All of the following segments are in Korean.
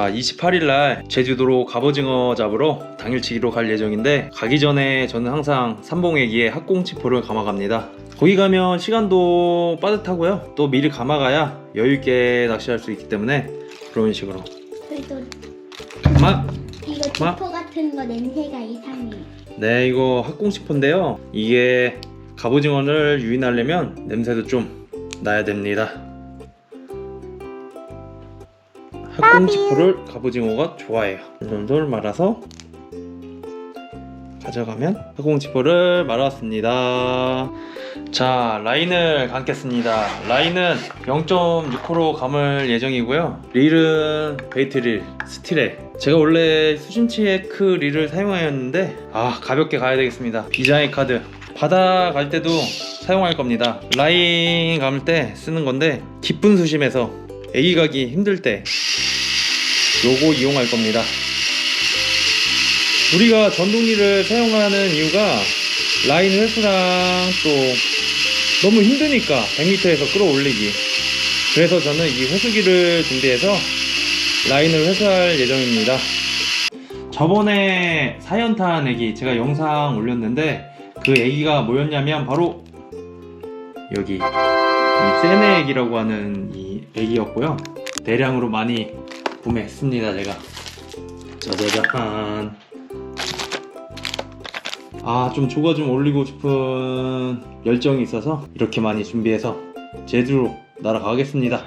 자, 28일 날 제주도로 갑오징어 잡으러 당일치기로 갈 예정인데 가기 전에 저는 항상 삼봉애기에 학꽁치포를 감아갑니다. 거기 가면 시간도 빠듯하고요. 또 미리 감아가야 여유 있게 낚시할 수 있기 때문에 그런 식으로. 그래도 마, 이거 마- 지포 같은 거 냄새가 이상해. 네, 이거 학꽁치포인데요. 이게 갑오징어를 유인하려면 냄새도 좀 나야 됩니다. 학꽁치포를 갑오징어가 좋아해요. 돌돌 말아서 가져가면 학꽁치포를 말았습니다. 자, 라인을 감겠습니다. 라인은 0.6호로 감을 예정이고요. 릴은 베이트 릴, 스틸에. 제가 원래 수심치에크 릴을 사용하였는데 아 가볍게 가야 되겠습니다. 비장의 카드. 바다 갈 때도 사용할 겁니다. 라인 감을 때 쓰는 건데 깊은 수심에서 애기 가기 힘들 때 요거 이용할 겁니다. 우리가 전동리를 사용하는 이유가 라인 회수랑 또 너무 힘드니까 100m에서 끌어올리기. 그래서 저는 이 회수기를 준비해서 라인을 회수할 예정입니다. 저번에 사연탄 애기 제가 영상 올렸는데 그 애기가 뭐였냐면 바로 여기 이 세네 애기라고 하는 이 애기였고요. 대량으로 많이 구매했습니다 제가. 짜자잔. 아, 좀 조가 좀 올리고 싶은 열정이 있어서 이렇게 많이 준비해서 제주로 날아가겠습니다.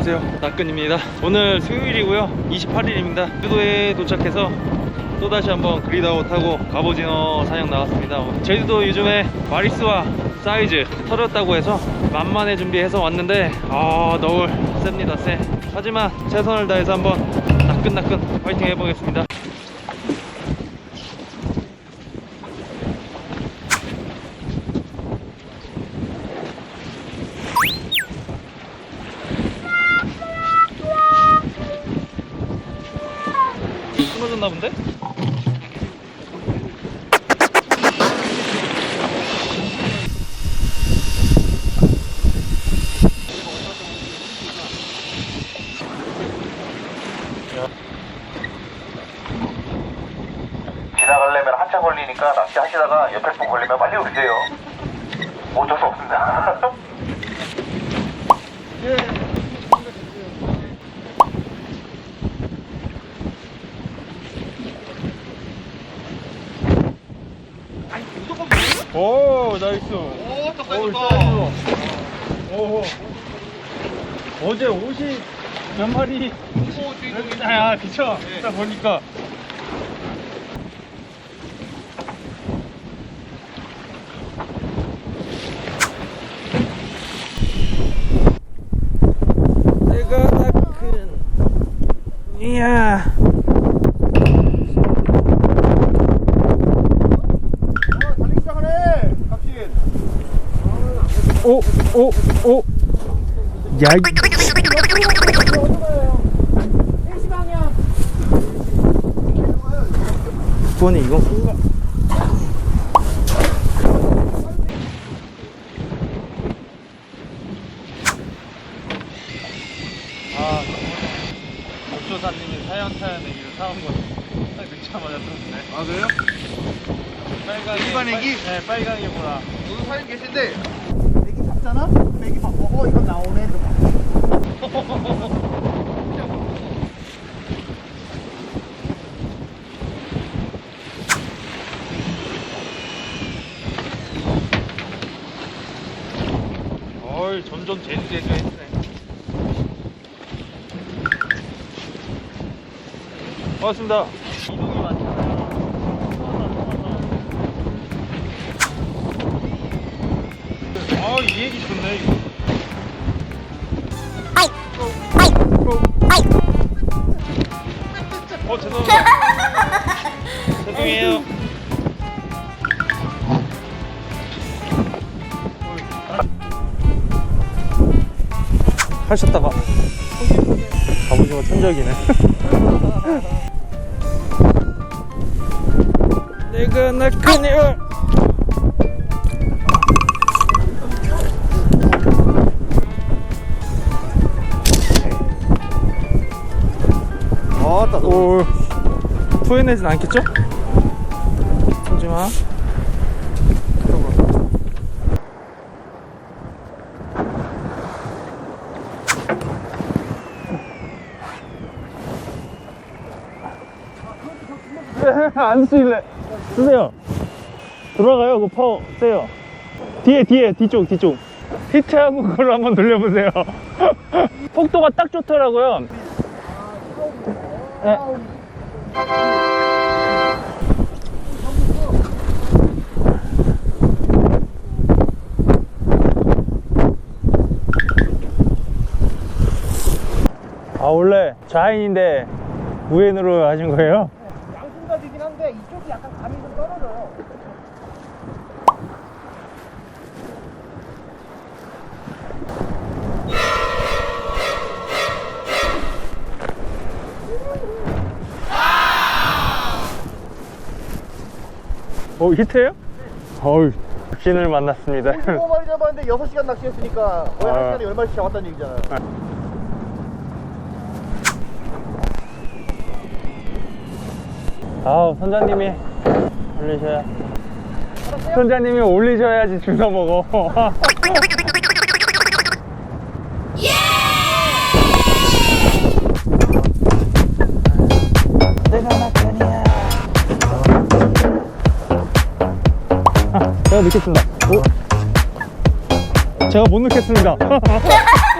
안녕하세요. 낙근입니다. 오늘 수요일이고요. 28일입니다. 제주도에 도착해서 또다시 한번 그리다오 타고 갑오징어 사냥 나왔습니다. 제주도 요즘에 마리스와 사이즈 털었다고 해서 만만해 준비해서 왔는데 아 너울 셉니다 쎄. 하지만 최선을 다해서 한번 낙근낙근 파이팅 해보겠습니다. 본데? 지나가려면 한참 걸리니까 낚시 하시다가 옆에 분 걸리면 빨리 오세요. 어쩔 수 없습니다. 오 나이스. 오 떴다니까. 오 어제 50 몇 마리 아 그쵸? 딱 보니까 내가 다큰 이야 달리기 시작하네. 갑신. 오, 오, 오. 야, 이. 이거는 이거? 아, 목조사님이 사연타연 얘기를 사온 거. 딱 늦자마자 들었네. 아 그래요? 빨강이. 일반 애기? 네, 빨강이 보라. 오늘 사진 계신데. 잡잖아? 그럼 애기 막 먹어 이거 나오네. 어이, 점점 제주제주 했네. 반갑습니다. 이동이 많잖아요. 이 얘기 좋네 이거. 어 죄송합니다. 죄송해요. 하셨다가 갑오징어 천적이네. 내가 낙하네 요. 아따 오, 토해내진 않겠죠? 하지마. 안 쓰실래? 쓰세요. 돌아가요. 그 파워 세요. 뒤에 뒤에 뒤쪽 뒤쪽. 히트하고 그걸 한번 돌려보세요. 폭도가 딱 좋더라고요. 네. 아 원래 좌인인데 우엔으로 하신 거예요? 어 히트예요? 어우 신을 만났습니다. 25마리 잡았는데 6시간 낚시했으니까 거의 아. 1시간에 10마리씩 잡았다는 얘기잖아요 아우 선장님이 올리셔야 선장님이 올리셔야지 주워 먹어. 내 제가 넣겠습니다. 오? 제가 못 넣겠습니다.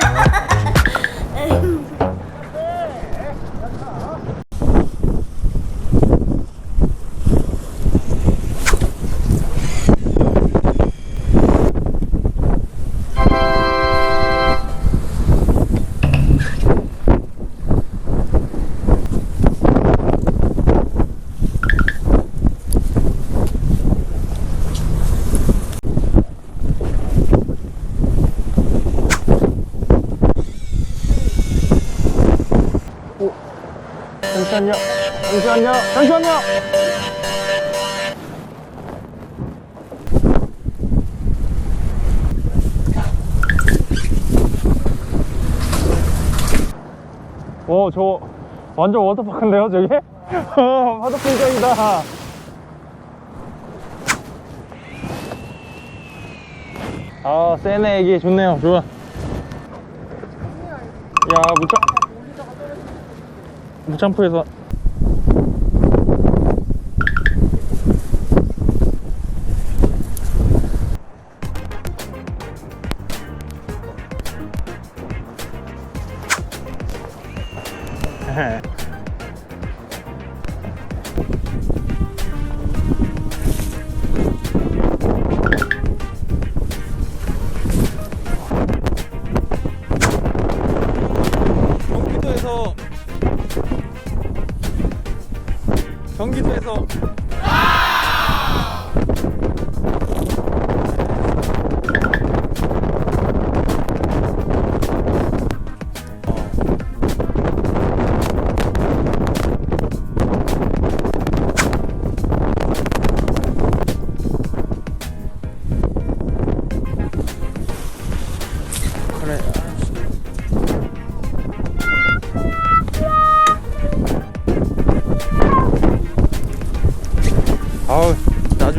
잠시만요. 잠시만요. 잠시만요. 오, 저 완전 워터파크인데요, 저게? 파도 풍경이다. 아, 세네 애기 좋네요. 좋아. 야, 무창 무창포에서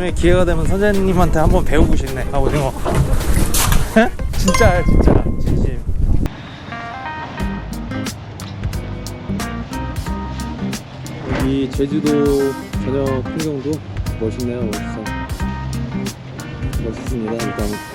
나중에 기회가 되면 선생님한테 한번 배우고 싶네. 갑오징어 진짜야 진짜. 진심. 여기 제주도 저녁 풍경도 멋있네요, 멋있어. 멋있습니다, 일단.